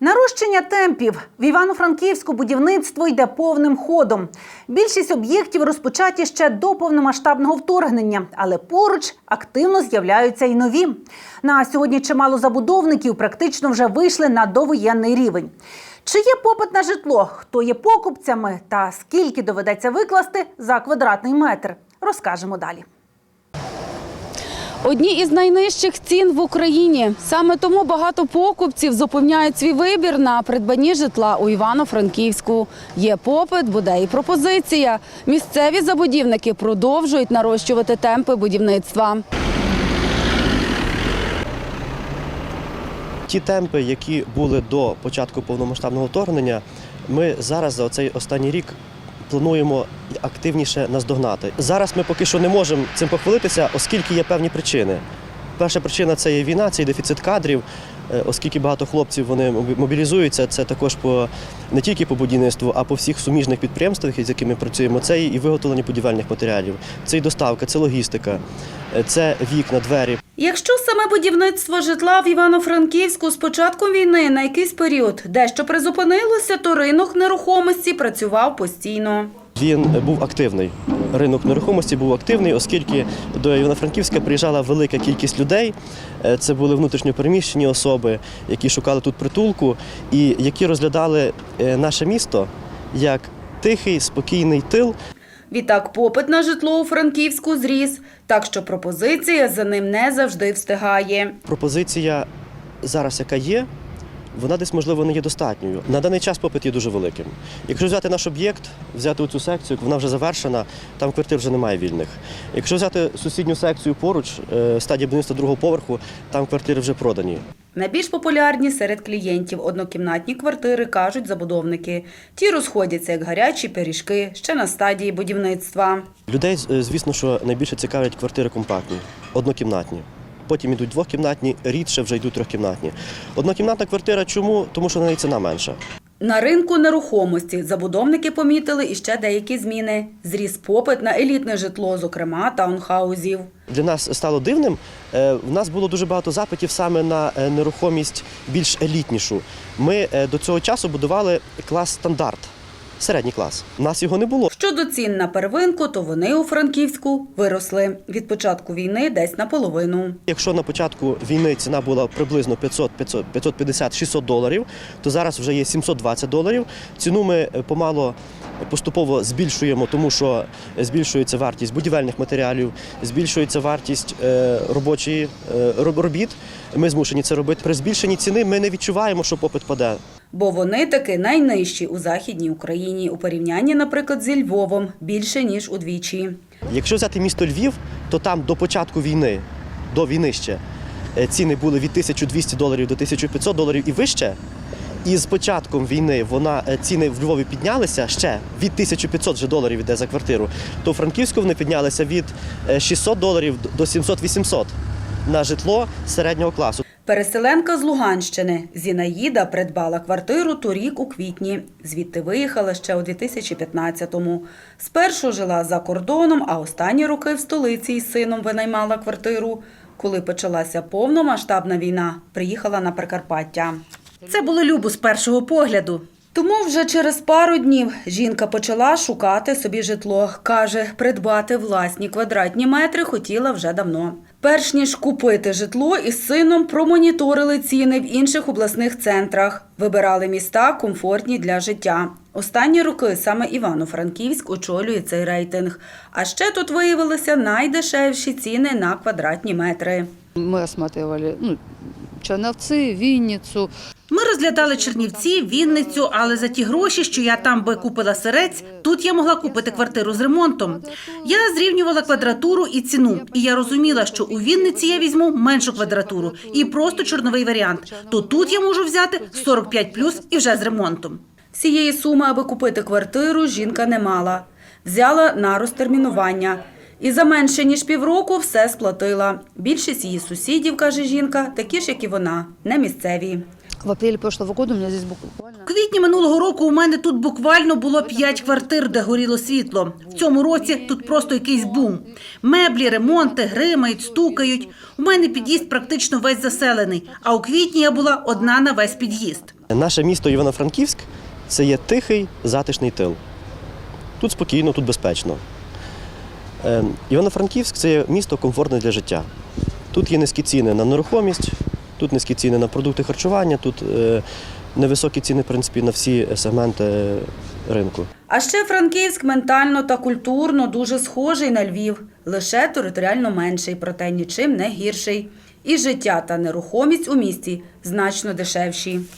Нарощення темпів в Івано-Франківську будівництво йде повним ходом. Більшість об'єктів розпочаті ще до повномасштабного вторгнення, але поруч активно з'являються і нові. На сьогодні чимало забудовників практично вже вийшли на довоєнний рівень. Чи є попит на житло? Хто є покупцями? Та скільки доведеться викласти за квадратний метр? Розкажемо далі. Одні із найнижчих цін в Україні. Саме тому багато покупців запевняють свій вибір на придбанні житла у Івано-Франківську. Є попит, буде і пропозиція. Місцеві забудівники продовжують нарощувати темпи будівництва. Ті темпи, які були до початку повномасштабного вторгнення, ми зараз за цей останній рік плануємо активніше наздогнати. Зараз ми поки що не можемо цим похвалитися, оскільки є певні причини. Перша причина це є війна, це є дефіцит кадрів, оскільки багато хлопців вони мобілізуються. Це також по не тільки по будівництву, а по всіх суміжних підприємствах, з якими працюємо. Це і виготовлення будівельних матеріалів, це і доставка, це логістика, е, це вікна, двері. Якщо саме будівництво житла в Івано-Франківську з початком війни на якийсь період дещо призупинилося, то ринок нерухомості працював постійно. Він був активний. Ринок нерухомості був активний, оскільки до Івано-Франківська приїжджала велика кількість людей. Е, Це були внутрішньопереміщені особи, які шукали тут притулку і які розглядали е, наше місто як тихий, спокійний тил, Відтак попит на житло у Франківську зріс, так що пропозиція за ним не завжди встигає. пропозиція зараз, яка є, вона десь, можливо, не є достатньою. На даний час попит є дуже великим. Якщо взяти наш об'єкт, взяти цю секцію, вона вже завершена, там квартир вже немає вільних. Якщо взяти сусідню секцію поруч, е, стадія будівництва другого поверху, там квартири вже продані. Найбільш популярні серед клієнтів однокімнатні квартири, кажуть забудовники. Ті розходяться як гарячі пиріжки ще на стадії будівництва. Людей, звісно, що найбільше цікавлять квартири компактні, однокімнатні. Потім йдуть двохкімнатні, рідше вже йдуть трьохкімнатні. Однокімнатна квартира чому? Тому що на неї ціна менша. На ринку нерухомості забудовники помітили іще деякі зміни. Зріс попит на елітне житло, зокрема таунхаузів. Для нас стало дивним. е, В нас було дуже багато запитів саме на е, нерухомість більш елітнішу. Ми е, до цього часу будували клас стандарт, середній клас. У нас його не було. Щодо цін на первинку, то вони у Франківську виросли від початку війни десь наполовину. Якщо на початку війни ціна була приблизно 500, 500, 550, 600 доларів, то зараз вже є 720 доларів. Ціну ми е, помало поступово збільшуємо, тому що збільшується вартість будівельних матеріалів, збільшується вартість е, робочої е, робіт. Ми змушені це робити. При збільшенні ціни ми не відчуваємо, що попит паде. Бо вони таки найнижчі у Західній Україні у порівнянні, наприклад, зі Львовом більше ніж удвічі. Якщо взяти місто Львів, то там до початку війни, до війни ще, е, ціни були від 1200 доларів до 1500 доларів і вище. І з початком війни вона е, ціни в Львові піднялися ще від 1500 же доларів іде за квартиру. То в Франківську вони піднялися від е, 600 доларів до 700-800 на житло середнього класу. Переселенка з Луганщини Зінаїда придбала квартиру торік у квітні. Звідти виїхала ще у 2015-му. Спершу жила за кордоном, а останні роки в столиці із сином винаймала квартиру. Коли почалася повномасштабна війна, приїхала на Прикарпаття. Це було любо з першого погляду. Тому вже через пару днів жінка почала шукати собі житло. Каже, придбати власні квадратні метри хотіла вже давно. Перш ніж купити житло, із сином промоніторили ціни в інших обласних центрах, вибирали міста комфортні для життя. Останні роки саме Івано-Франківськ очолює цей рейтинг. А ще тут виявилися найдешевші ціни на квадратні метри. Ми осматривали ну, Чановці, Винницу. Розглядали Чернівці, Вінницю, але за ті гроші, що я там би купила сирець, тут я могла купити квартиру з ремонтом. Я зрівнювала квадратуру і ціну, і я розуміла, що у Вінниці я візьму меншу квадратуру і просто чорновий варіант. То тут я можу взяти 45 плюс і вже з ремонтом. Всієї суми, аби купити квартиру, жінка не мала. Взяла на розтермінування. І за менше ніж півроку все сплатила. Більшість її сусідів, каже жінка, такі ж, як і вона, не місцеві. В апреле прошлого года у меня здесь буквально... В квітні минулого року у мене тут буквально було 5 квартир, де горіло світло. В цьому році тут просто якийсь бум. Меблі, ремонти, гримають, стукають. У мене під'їзд практично весь заселений, а у квітні я була одна на весь під'їзд. Наше місто Івано-Франківськ це є тихий, затишний тил. Тут спокійно, тут безпечно. Е, Івано-Франківськ це є місто комфортне для життя. Тут є низькі ціни на нерухомість, тут низькі ціни на продукти харчування, тут е, невисокі ціни, в принципі, на всі сегменти ринку. А ще Франківськ ментально та культурно дуже схожий на Львів, лише територіально менший, проте нічим не гірший. І життя та нерухомість у місті значно дешевші.